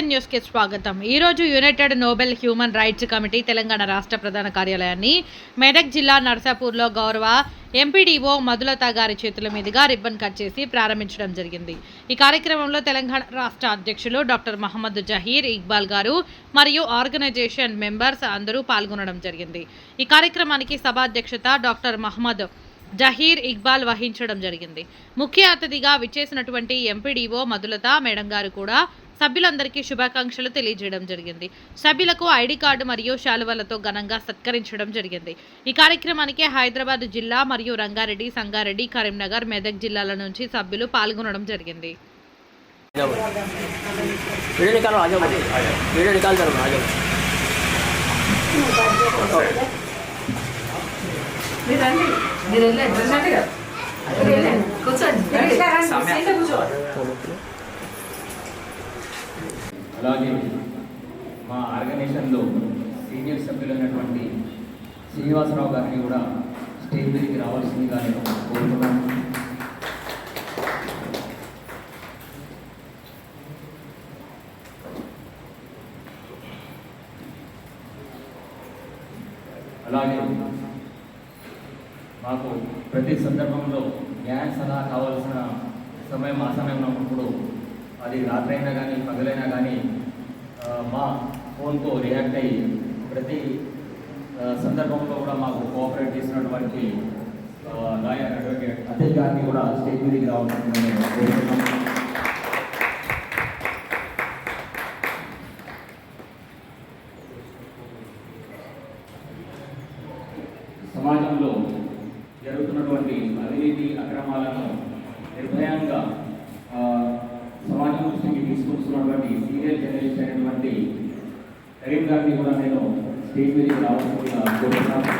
SN న్యూస్కి స్వాగతం. ఈరోజు united nobel human rights committee Telangana రాష్ట్ర ప్రధాన కార్యాలయాన్ని మెదక్ జిల్లా నర్సాపూర్లో గౌరవ ఎంపీడీఓ మధులత గారి చేతుల మీదుగా రిబ్బన్ కట్ చేసి ప్రారంభించడం జరిగింది. ఈ కార్యక్రమంలో తెలంగాణ రాష్ట్ర అధ్యక్షులు డాక్టర్ మహమ్మద్ జహీర్ ఇక్బాల్ గారు మరియు ఆర్గనైజేషన్ మెంబర్స్ అందరూ పాల్గొనడం జరిగింది. ఈ కార్యక్రమానికి సభాధ్యక్షత డాక్టర్ మహమ్మద్ జహీర్ ఇక్బాల్ వహించడం జరిగింది. ముఖ్య అతిథిగా విచ్చేసినటువంటి ఎంపీడీఓ మధులత మేడం గారు కూడా సభ్యులందరికీ శుభాకాంక్షలు తెలియజేయడం జరిగింది. సభ్యులకు ఐడి కార్డు మరియు శాలువలతో ఘనంగా సత్కరించడం జరిగింది. ఈ కార్యక్రమానికి హైదరాబాద్ జిల్లా మరియు రంగారెడ్డి సంగారెడ్డి కరీంనగర్ మెదక్ జిల్లాల నుంచి సభ్యులు పాల్గొనడం జరిగింది. కూర్చోండి కూర్చోండి. అలాగే మా ఆర్గనైజేషన్లో సీనియర్ సభ్యులైనటువంటి శ్రీనివాసరావు గారిని కూడా స్టేజ్ మీదకి రావాల్సిందిగా నేను కోరుతున్నాను. అలాగే మాకు ప్రతి సందర్భంలో న్యాయ సలహా కావాల్సిన సమయం ఆ సమయం ఉన్నప్పుడు అది రాత్రైనా కానీ పగలైనా కానీ మా ఫోన్తో రియాక్ట్ అయ్యి ప్రతి సందర్భంలో కూడా మాకు కోఆపరేట్ చేసినటువంటి లాయర్ అడ్వకేట్ అతీల్ గారిని కూడా స్టేజ్ మీదకి రావాలని నేను కోరుతున్నాను సమాజంలో జరుగుతున్నటువంటి అవినీతి అక్రమాలను నిర్భయంగా ఆ, సమాజం దృష్టికి తీసుకొస్తున్నటువంటి సీనియర్ జర్నలిస్ట్ అయినటువంటి కరీం గారిని కూడా నేను స్టేజ్ మీద రావాల్సిందిగా కోరుతున్నాను.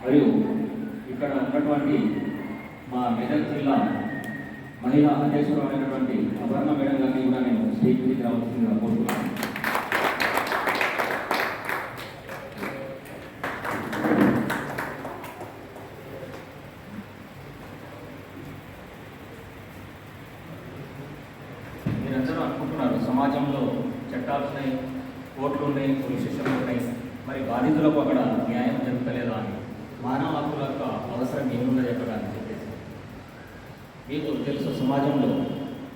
మరియు ఇక్కడ ఉన్నటువంటి మా మెదక్ జిల్లా మహిళా అధ్యక్షురాలైనటువంటి అపర్ణ మేడం గారిని కూడా నేను స్టేజ్ మీద రావాల్సిందిగా కోరుతున్నాను మీరందరూ అనుకుంటున్నారు సమాజంలో చట్టాలు ఉన్నాయి కోర్టులు ఉన్నాయి పోలీస్ స్టేషన్లు ఉన్నాయి మరి బాధితులకు అక్కడ న్యాయం జరుగుతలేదా అని మానవ హక్కుల యొక్క అవసరం ఏమున్నది అక్కడ అని చెప్పేసి మీకు తెలుసు సమాజంలో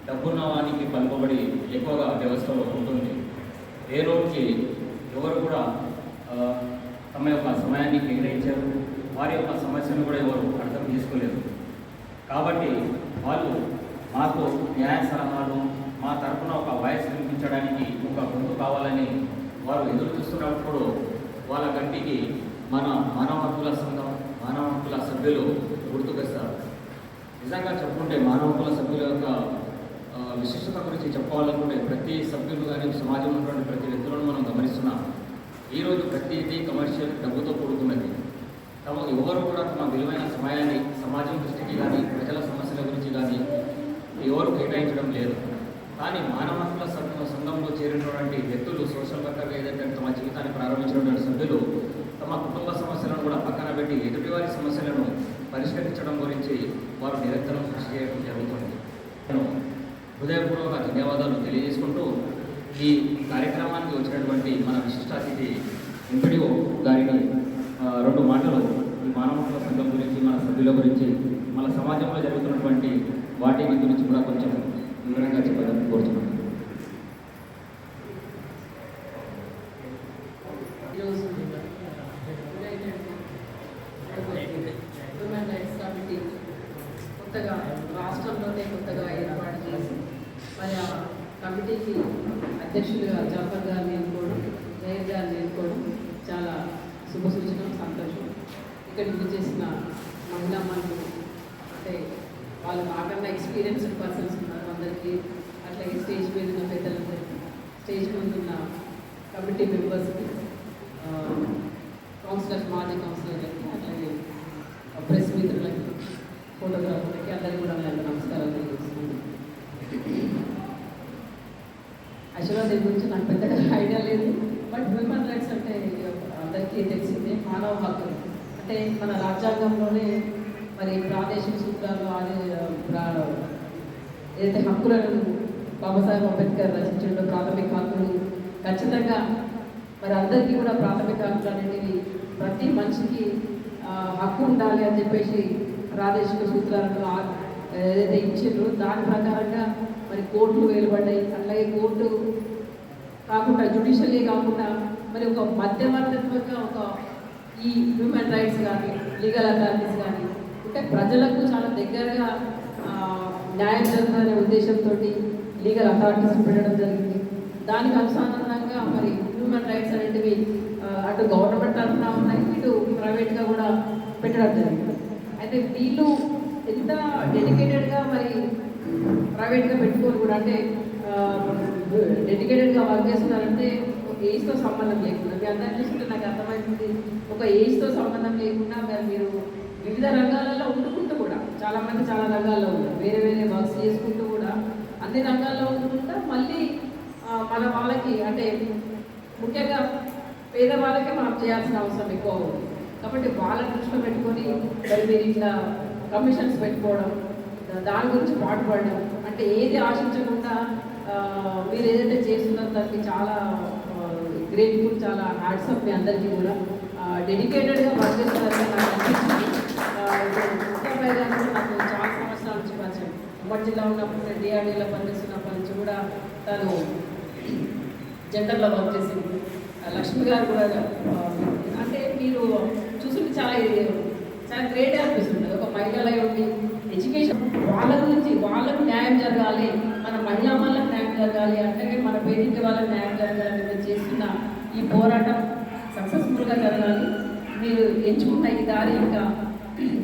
డబ్బున్న వానికి పలుకబడి ఎక్కువగా వ్యవస్థలో ఉంటుంది. ఏ రోజుకి ఎవరు కూడా తమ యొక్క సమయాన్ని కేటాయించారు వారి యొక్క సమస్యను కూడా ఎవరు అర్థం చేసుకోలేరు కాబట్టి వాళ్ళు మాకు న్యాయ సలహాలు మా తరఫున ఒక వాయిస్ వినిపించడానికి ఒక గొంతు కావాలని వారు ఎదురు చూస్తున్నప్పుడు వాళ్ళ కంటికి మన మానవ హక్కుల సంఘం మానవ హక్కుల సభ్యులు గుర్తుకొస్తారు. నిజంగా చెప్పుకుంటే మానవ కుల సభ్యుల యొక్క విశిష్టత గురించి చెప్పాలనుకుంటే ప్రతి సభ్యులు కానీ సమాజంలో ఉన్నటువంటి ప్రతి వ్యక్తులను మనం గమనిస్తున్నాం ఈరోజు ప్రతిదీ కమర్షియల్ డబ్బుతో కూడుకున్నది. తమ ఎవరు కూడా తమ విలువైన సమయాన్ని సమాజం దృష్టికి కానీ ప్రజల సమస్యల గురించి కానీ ఎవరు కేటాయించడం లేదు. కానీ మానవ హక్కుల సంఘ- సంఘంలో చేరినటువంటి వ్యక్తులు సోషల్ వర్కర్గా ఏదైతే తమ జీవితాన్ని ప్రారంభించినటువంటి సభ్యులు తమ కుటుంబ సమస్యలను కూడా పక్కన పెట్టి ఎదుటివారి సమస్యలను పరిష్కరించడం గురించి వారు నిరంతరం కృషి చేయడం జరుగుతుంది. నేను హృదయపూర్వక ధన్యవాదాలు తెలియజేసుకుంటూ ఈ కార్యక్రమానికి వచ్చినటువంటి మన విశిష్ట అతిథి ఎంపీడీఓ గారిని రెండు మాటలు ఈ మానవ హక్కుల సంఘం గురించి మన సభ్యుల గురించి మన సమాజంలో జరుగుతున్నటువంటి వాటి గురించి కూడా కొంచెం వివరంగా చెప్పాలని కోరుతున్నాను ఈరోజు హ్యూమన్ రైట్స్ కమిటీ కొత్తగా రాష్ట్రంలోనే కొత్తగా ఏర్పాటు చేసి మరి ఆ కమిటీకి అధ్యక్షులుగా జాఫర్ గారిని ఎన్నుకోవడం జయర్ గారిని ఎన్నుకోవడం చాలా శుభసూచనం సంతోషం ఇక్కడికి వచ్చేసిన మహిళా మనులు అంటే వాళ్ళు నాకన్నా ఎక్స్పీరియన్స్డ్ పర్సన్స్ ఉన్నారు అందరికీ. అట్లాగే స్టేజ్ మీద ఉన్న పెద్దలందరికీ స్టేజ్ ముందు ఉన్న కమిటీ మెంబర్స్కి కౌన్సిలర్ మాజీ కౌన్సిలర్లకి అట్లాగే ప్రెస్ మిత్రులకి ఫోటోగ్రాఫర్లకి అందరికీ కూడా నేను నమస్కారాలు తెలియజేస్తున్నాను. యాక్చువల్గా దీని గురించి నాకు పెద్దగా ఐడియా లేదు. బట్ హ్యూమన్ రైట్స్ అంటే అందరికీ తెలిసిందే మానవ హక్కులు. అంటే అంటే మన రాజ్యాంగంలోనే మరి ప్రాదేశిక సూత్రాలు ఆది ఏదైతే హక్కులను బాబాసాహెబ్ అంబేద్కర్ రచించడంలో ప్రాథమిక హక్కులు ఖచ్చితంగా మరి అందరికీ కూడా ప్రాథమిక హక్కులు అనేటివి ప్రతి మనిషికి హక్కు ఉండాలి అని చెప్పేసి ప్రాదేశిక సూత్రాలను ఏదైతే ఇచ్చిండ్రో దాని ప్రకారంగా మరి కోర్టులు వేలుపడ్డాయి. అట్లాగే కోర్టు కాకుండా జుడిషియల్లీ కాకుండా మరి ఒక మధ్యవర్తిత్వంగా ఒక ఈ హ్యూమన్ రైట్స్ కానీ లీగల్ అథారిటీస్ కానీ అంటే ప్రజలకు చాలా దగ్గరగా న్యాయం జరుగుతుందనే ఉద్దేశంతో లీగల్ అథారిటీస్ పెట్టడం జరిగింది. దానికి అనుసంధానంగా మరి హ్యూమన్ రైట్స్ అనేటివి అటు గవర్నమెంట్ తరఫున ఉన్నాయి ఇటు ప్రైవేట్గా కూడా పెట్టడం జరిగింది. అయితే వీళ్ళు ఎంత డెడికేటెడ్గా మరి ప్రైవేట్గా పెట్టుకోరు కూడా అంటే డెడికేటెడ్గా వర్క్ చేస్తున్నారంటే ఒక ఏజ్తో సంబంధం లేకుండా మీ అందరినీ చూస్తుంటే నాకు అర్థమవుతుంది ఒక ఏజ్తో సంబంధం లేకుండా మరి మీరు వివిధ రంగాలలో ఉండుకుంటూ కూడా చాలా మంది చాలా రంగాల్లో ఉన్నారు. వేరే వేరే వర్క్స్ చేసుకుంటూ కూడా అన్ని రంగాల్లో ఉండుకుంటా మళ్ళీ మన వాళ్ళకి అంటే ముఖ్యంగా పేదవాళ్ళకే మనం చేయాల్సిన అవసరం ఎక్కువ ఉంది. కాబట్టి వాళ్ళ దృష్టిలో పెట్టుకొని మరి మీరు ఇట్లా కమిషన్స్ పెట్టుకోవడం దాని గురించి పాటుపడడం అంటే ఏది ఆశించకుండా మీరు ఏదైతే చేస్తున్నారో దానికి చాలా గ్రేట్ఫుల్ చాలా హ్యాట్సప్ మీ అందరికీ కూడా. డెడికేటెడ్గా వర్క్ నాకు అనిపించింది. ఆ, నాకు చాలా సంవత్సరాల నుంచి పరిచయం ఉన్నప్పుడు డిఆర్డీలో పనిచేస్తున్నప్పటి నుంచి కూడా తను జెండర్లో వర్క్ చేసింది లక్ష్మి గారు కూడా అంటే మీరు చూసుకుంటే చాలా ఇది చాలా గ్రేట్ అనిపిస్తుంది ఒక మహిళలై ఉండి ఎడ్యుకేషన్ వాళ్ళ గురించి వాళ్ళకు న్యాయం జరగాలి మన మహిళా వాళ్ళకి న్యాయం జరగాలి అంటే మన పేదింటి వాళ్ళకి న్యాయం జరగాలి మీరు చేస్తున్న ఈ పోరాటం సక్సెస్ఫుల్గా జరగాలి. మీరు ఎంచుకున్న ఈ దారి ఇంకా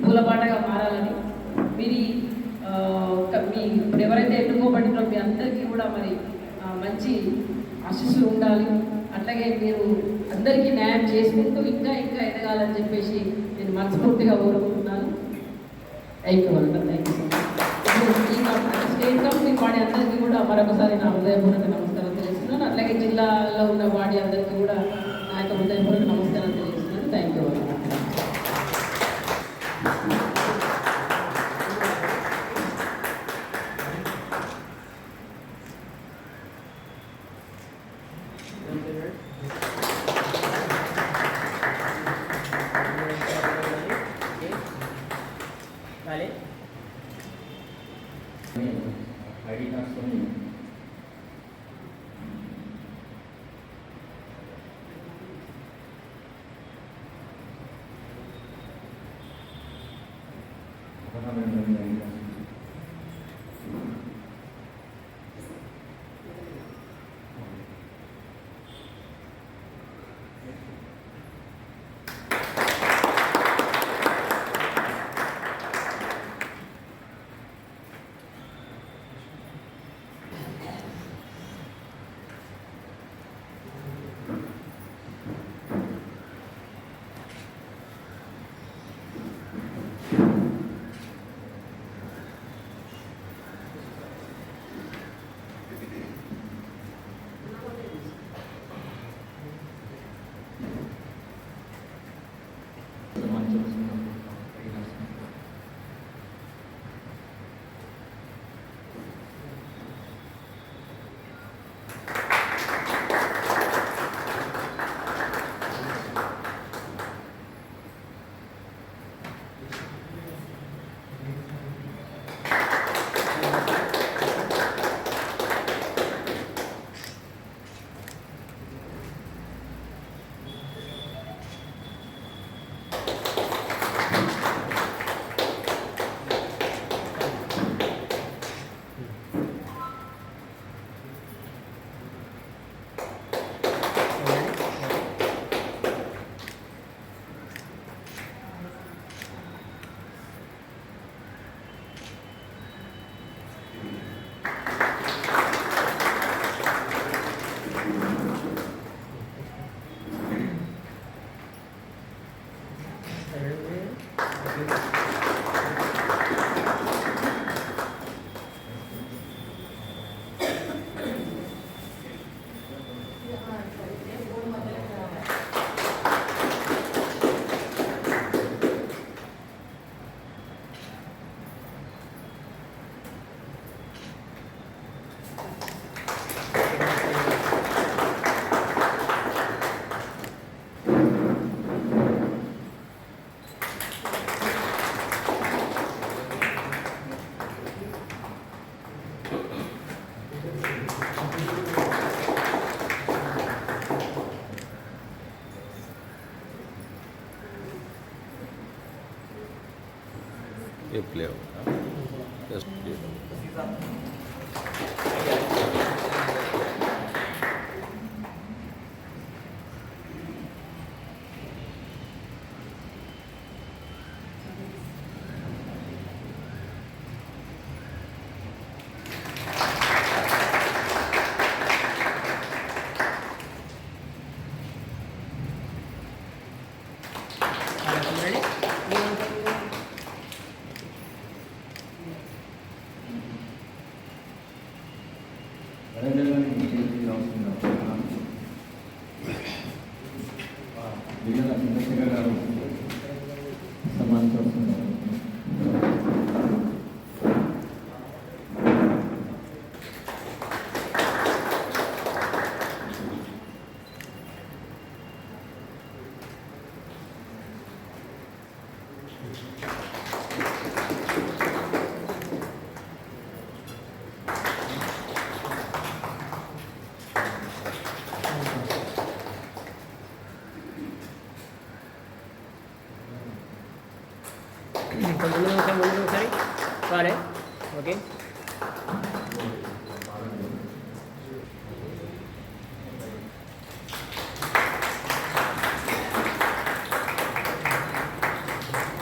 పూలబాటగా మారాలని. మీరు మీ ఇప్పుడు ఎవరైతే ఎన్నుకోబడినో మీ అందరికీ కూడా మరి మంచి ఆశీస్సులు ఉండాలి. అట్లాగే మీరు అందరికీ న్యాయం చేసుకుంటూ ఇంకా ఇంకా ఎదగాలని చెప్పేసి నేను మనస్ఫూర్తిగా కోరుకుంటున్నాను. థ్యాంక్ యూ అంట థ్యాంక్ యూ స్టేట్ కంపెనీ వాడి అందరికీ కూడా మరొకసారి నా హృదయపూర్వక నమస్కారం తెలుస్తున్నాను అట్లాగే జిల్లాలో ఉన్న వాడి అందరికీ కూడా నా యొక్క హృదయపూర్వక నమస్కారం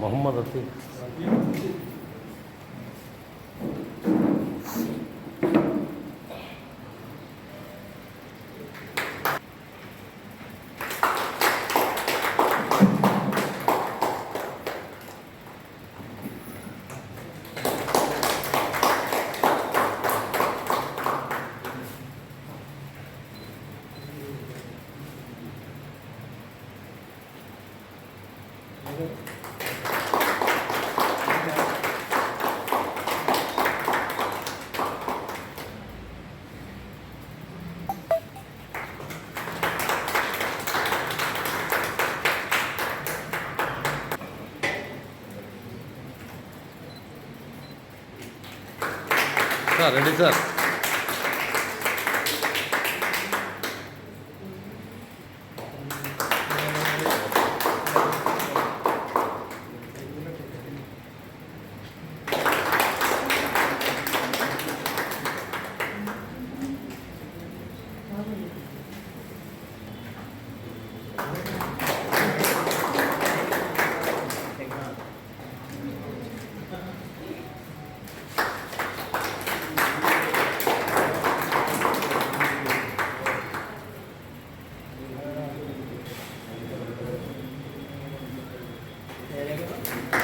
ما هم لطيخ 하고 자, 레디 자. Thanks.